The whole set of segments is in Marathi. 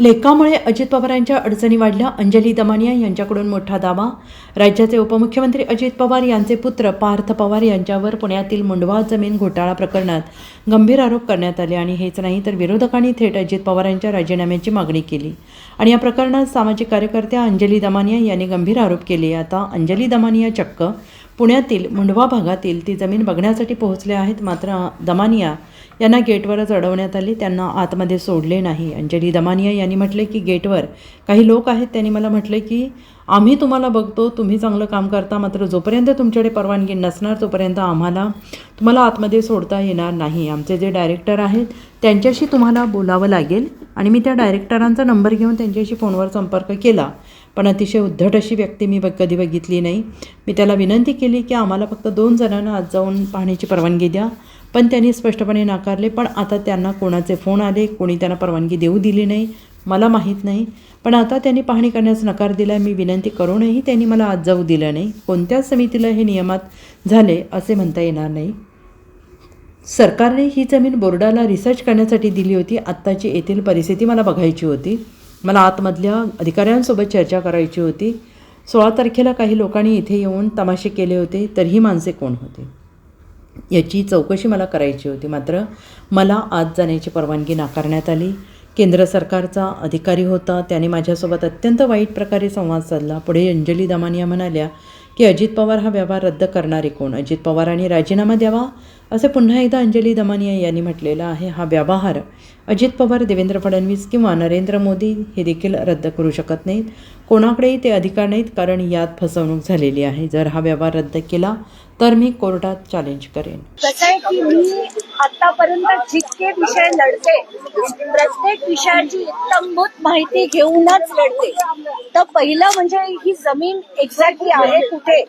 लेखामुळे अजित पवारांच्या अडचणी वाढल्या. अंजली दमानिया यांच्याकडून मोठा दावा. राज्याचे उपमुख्यमंत्री अजित पवार यांचे पुत्र पार्थ पवार यांच्यावर पुण्यातील मुंडवा जमीन घोटाळा प्रकरणात गंभीर आरोप करण्यात आले आणि हेच नाही तर विरोधकांनी थेट अजित पवार यांच्या राजीनाम्याची मागणी केली. आणि या प्रकरणात सामाजिक कार्यकर्त्या अंजली दमानिया यांनी गंभीर आरोप केले. आता अंजली दमानिया चक्क पुण्यातील मुंढवा भागातील ती जमीन बघण्यासाठी पोहोचले आहेत. मात्र दमानिया यांना गेटवरच अडवण्यात आले. त्यांना आतमध्ये सोडले नाही. अंजली दमानिया यांनी म्हटले की गेटवर काही लोक आहेत. त्यांनी मला म्हटले की आम्ही तुम्हाला बघतो. तुम्ही चांगलं काम करता. मात्र जोपर्यंत तुमच्याकडे परवानगी नसणार तोपर्यंत आम्हाला तुम्हाला आतमध्ये सोडता येणार नाही. आमचे जे डायरेक्टर आहेत त्यांच्याशी तुम्हाला बोलावं लागेल आणि मी त्या डायरेक्टरांचा नंबर घेऊन त्यांच्याशी फोनवर संपर्क केला. पण अतिशय उद्धट अशी व्यक्ती मी बघ कधी बघितली नाही. मी त्याला विनंती केली की आम्हाला फक्त दोन जणांना आज जाऊन पाहण्याची परवानगी द्या. पण त्यांनी स्पष्टपणे नाकारले पण आता त्यांना कोणाचे फोन आले कोणी त्यांना परवानगी देऊ दिली नाही मला माहीत नाही. पण आता त्यांनी पाहणी करण्यास नकार दिला मी विनंती करूनही त्यांनी मला आज जाऊ दिलं नाही. कोणत्याच समितीला हे नियमात झाले असे म्हणता येणार नाही. सरकारने ही जमीन बोर्डाला रिसर्च करण्यासाठी दिली होती. आत्ताची येथील परिस्थिती मला बघायची होती. मला आतमधल्या अधिकाऱ्यांसोबत चर्चा करायची होती. सोळा तारखेला काही लोकांनी इथे येऊन तमाशे केले होते तर ही माणसे कोण होते? याची चौकशी मला करायची होती. मात्र मला आत जाण्याची परवानगी नाकारण्यात आली. केंद्र सरकारचा अधिकारी होता. त्याने माझ्यासोबत अत्यंत वाईट प्रकारे संवाद साधला. पुढे अंजली दमानिया म्हणाल्या की अजित पवार हा व्यवहार रद्द करणारे कोण? अजित पवारांनी राजीनामा द्यावा? असे पुन्हा एकदा अंजली दमानिया यांनी म्हटलेलं आहे हा व्यवहार अजित पवार देवेंद्र फडणवीस किंवा नरेंद्र मोदी हे देखील रद्द करू शकत नाहीत. कोणाकडेही ते अधिकार नाहीत कारण यात फसवणूक झालेली आहे. जर हा व्यवहार रद्द केला तर मी कोर्टात चॅलेंज करेन. कसं आहे की मी आतापर्यंत जितके विषय लढते प्रत्येक विषयाची इत्तमभूत माहिती घेऊनच लढते. तर पहिलं म्हणजे ही जमीन एक्झॅक्टली आहे कुठे?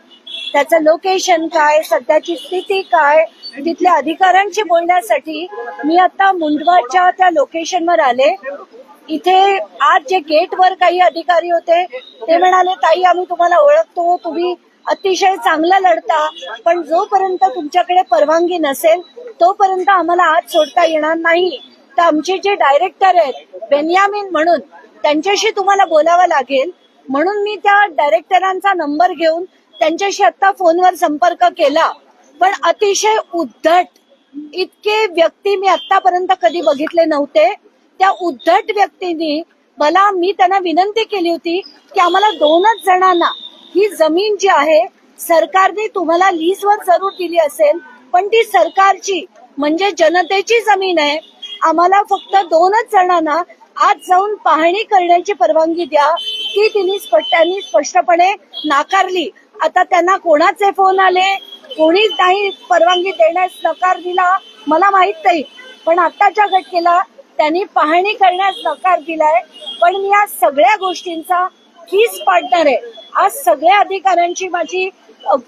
त्याचं लोकेशन काय? सध्याची स्थिती काय? तिथल्या अधिकाऱ्यांशी बोलण्यासाठी मी आता मुंडवाच्या त्या लोकेशनवर आले. इथे आज जे गेटवर काही अधिकारी होते ते म्हणाले ताई आम्ही तुम्हाला ओळखतो तुम्ही अतिशय चांगला लढता पण जोपर्यंत तुमच्याकडे परवानगी नसेल तोपर्यंत आम्हाला आज सोडता येणार नाही. तर आमचे जे डायरेक्टर आहेत बेन्यामिन म्हणून त्यांच्याशी तुम्हाला बोलावं लागेल. म्हणून मी त्या डायरेक्टरांचा नंबर घेऊन त्यांच्याशी आता फोनवर संपर्क केला. पण अतिशय उद्धट इतके व्यक्ती मी आतापर्यंत कधी बघितले नव्हते. त्या उद्धट व्यक्तींनी मला मी त्यांना विनंती केली होती की आम्हाला दोनच जणांना ही जमीन जी आहे सरकारने तुम्हाला लीजवर जरूर दिली असेल. पण ती सरकारची म्हणजे जनतेची जमीन आहे. आम्हाला फक्त दोनच जणांना आज जाऊन पाहणी करण्याची परवानगी द्या ती तिने स्पष्ट त्यांनी स्पष्टपणे नाकारली. आता त्यांना कोणाचे फोन आले? कोणीच नाही परवानगी देण्यास नकार दिला. मला माहीत नाही. पण आताच्या घटनेला त्यांनी पाहणी करण्यास नकार दिलाय. पण मी या सगळ्या गोष्टींचा कीच पाडणार आहे. आज सगळ्या अधिकाऱ्यांची माझी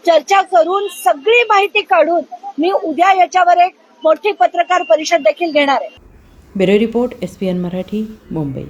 चर्चा करून सगळी माहिती काढून मी उद्या याच्यावर एक मोठी पत्रकार परिषद देखील घेणार आहे. Bureau report S P N Marathi Mumbai.